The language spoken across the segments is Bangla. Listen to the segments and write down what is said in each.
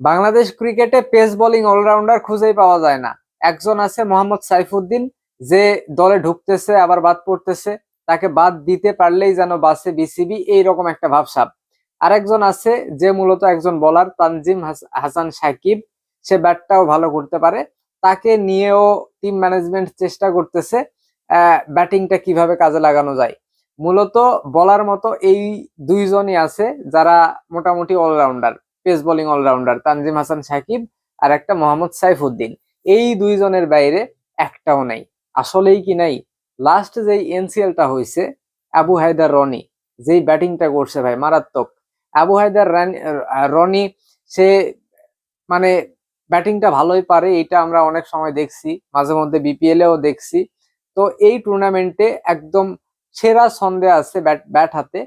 বাংলাদেশ ক্রিকেটে পেস বোলিং অলরাউন্ডার খুঁজেই পাওয়া যায় না। একজন আছে মোহাম্মদ সাইফুদ্দিন, যে দলে ঢুকতেছে, আবার বাদ পড়তেছে। তাকে বাদ দিতে পারলেই যেন বাসে বিসিবি, এইরকম একটা ভাবসাব। আরেকজন আছে, যে মূলত একজন বলার, তানজিম হাসান সাকিব। সে ব্যাটটাও ভালো করতে পারে। তাকে নিয়েও টিম ম্যানেজমেন্ট চেষ্টা করতেছে ব্যাটিংটা কীভাবে কাজে লাগানো যায়। মূলত বলার মতো এই দুইজনই আছে, যারা মোটামুটি allrounder. Pace bowling allrounder Tanzim Hasan Sakib আর একটা মোহাম্মদ সাইফুদ্দিন। এই দুইজনের বাইরে একটাও নাই। আসলেই কি নাই? লাস্ট যেই এনসিএলটা হয়েছে, আবু হায়দার রনি, যেই ব্যাটিংটা করছে ভাই, মারাত্মক। আবু হায়দার রান- সে মানে ব্যাটিংটা ভালোই পারে, এটা আমরা অনেক সময় দেখছি, মাঝে মধ্যে বিপিএল এও দেখছি। তো এই টুর্নামেন্টে একদম সেরা ছন্দে আছে ব্যাট ব্যাট হাতে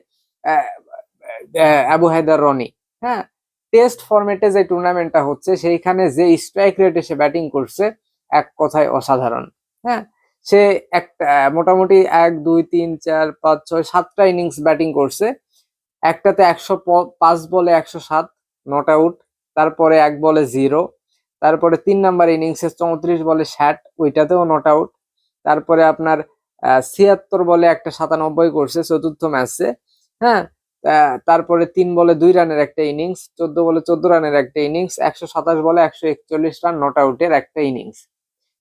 আবু হায়দার রনি। হ্যাঁ টেস্ট ফরম্যাটে যে টুর্নামেন্টটা হচ্ছে, সেইখানে যে স্ট্রাইক রেটে সে ব্যাটিং করছে, এক কথায় অসাধারণ। হ্যাঁ? সে একটা, মোটামুটি এক, দুই, তিন, চার, পাঁচ, ছয়, সাতটা ইনিংস ব্যাটিং করছে। একটাতে একশো পাঁচ বলে একশো সাত নট আউট তারপরে এক বলে জিরো তারপরে তিন নাম্বার ইনিংসে চৌত্রিশ বলে ষাট, ওইটাতেও নট আউট তারপরে আপনার ছিয়াত্তর বলে একটা সাতানব্বই করছে চতুর্থ ম্যাচে হ্যাঁ? তারপরে তিন বলে দুই রানের একটা ইনিংস চোদ্দ বলে চোদ্দ রানের একটা ইনিংস একশো সাতাশ বলে একশো একচল্লিশ রান নট আউটের একটা ইনিংস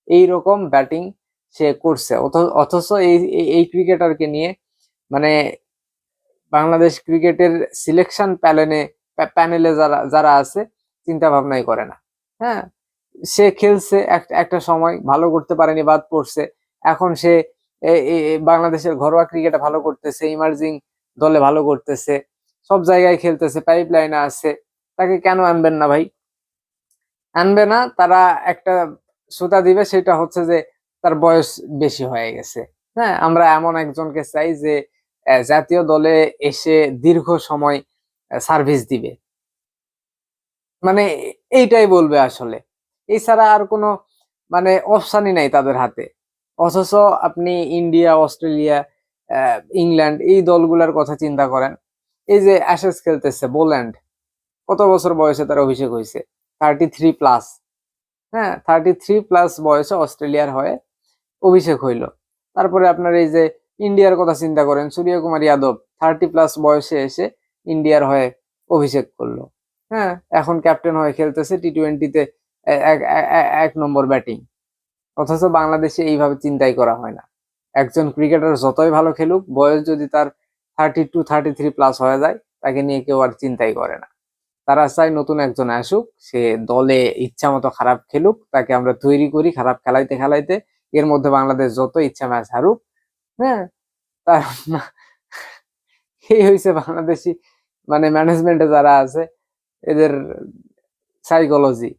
এইরকম ব্যাটিং সে করছে। অথ- অথচ এই, এই- এই ক্রিকেটারকে নিয়ে মানে বাংলাদেশ ক্রিকেটের সিলেকশন প্যানেলে প্যানেলে যারা যারা আছে চিন্তা ভাবনাই করে না। হ্যাঁ সে খেলছে একটা সময়, ভালো করতে পারেনি, বাদ পড়ছে। এখন সে বাংলাদেশের ঘরোয়া ক্রিকেটে ভালো করতেছে ইমার্জিং দলে ভালো করতেছে, সব জায়গায় খেলতেছে পাইপ লাইনে আছে, তাকে কেন আনবেন না ভাই? আনবে না, তারা একটা সুতা দিবে, সেটা হচ্ছে যে তার বয়স বেশি হয়ে গেছে। হ্যাঁ আমরা এমন একজনকে চাই যে জাতীয় দলে এসে দীর্ঘ সময় সার্ভিস দিবে। মানে এইটাই বলবে আসলে। এছাড়া আর কোনো মানে অপশানই নাই তাদের হাতে। অথচ আপনি ইন্ডিয়া, অস্ট্রেলিয়া ইংল্যান্ড, এই দলগুলোর কথা চিন্তা করেন। এই যে অ্যাশেস খেলতেছে বোল্যান্ড কত বছর বয়সে তার অভিষেক হয়েছে? থার্টি থ্রি প্লাস হ্যাঁ থার্টি থ্রি প্লাস বয়সে অস্ট্রেলিয়ার হয়ে অভিষেক হইল। তারপরে আপনার এই যে ইন্ডিয়ার কথা চিন্তা করেন সূর্যকুমার যাদব থার্টি প্লাস বয়সে এসে ইন্ডিয়ার হয়ে অভিষেক করল। হ্যাঁ এখন ক্যাপ্টেন হয়ে খেলতেছে টি টোয়েন্টিতে এক নম্বর ব্যাটিং অথচ বাংলাদেশে এইভাবে চিন্তাই করা হয় না। একজন ক্রিকেটার যতই ভালো খেলুক, বয়স যদি তার thirty two thirty three plus হয়ে যায়, তাকে নিয়ে কেউ আর চিন্তাই করে না। তারা চায় নতুন একজন আসুক, সে দলে ইচ্ছা মতো খারাপ খেলুক, তাকে আমরা তৈরি করি খারাপ খেলাইতে খেলাইতে। এর মধ্যে বাংলাদেশ যত ইচ্ছা ম্যাচ হারুক হ্যাঁ তার এই হয়েছে বাংলাদেশি মানে ম্যানেজমেন্টে যারা আছে, এদের সাইকোলজি